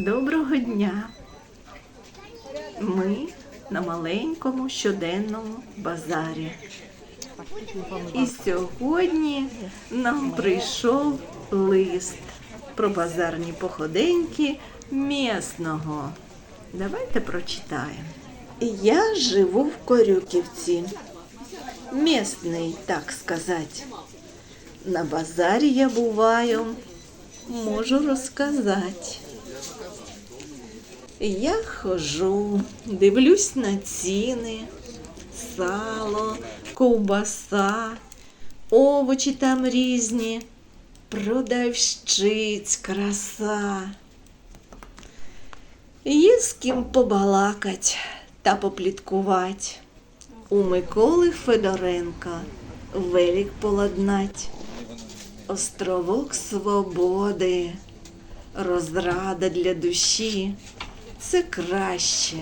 Доброго дня! Ми на маленькому щоденному базарі. І сьогодні нам прийшов лист про базарні походеньки місного. Давайте прочитаємо. Я живу в Корюківці. Місний, так сказати. На базарі я буваю, можу розказати. Я хожу, дивлюсь на ціни, сало, ковбаса, овочі там різні, продавщиць, краса. Є з ким побалакать та попліткувать. У Миколи Федоренка велик поладнать. Островок свободи, розрада для душі це краще,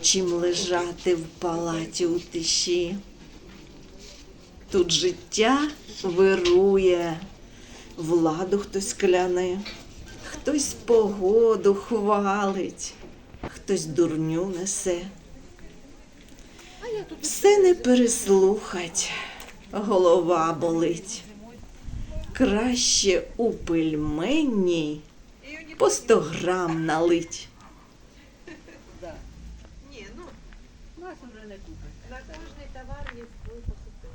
чим лежати в палаті у тиші. Тут життя вирує, владу хтось кляне, хтось погоду хвалить, хтось дурню несе. Все не переслухать, голова болить. Краще у пельменній по 100 грам налить. Ні, ну нас вже не купить. На кожний товар є свій вже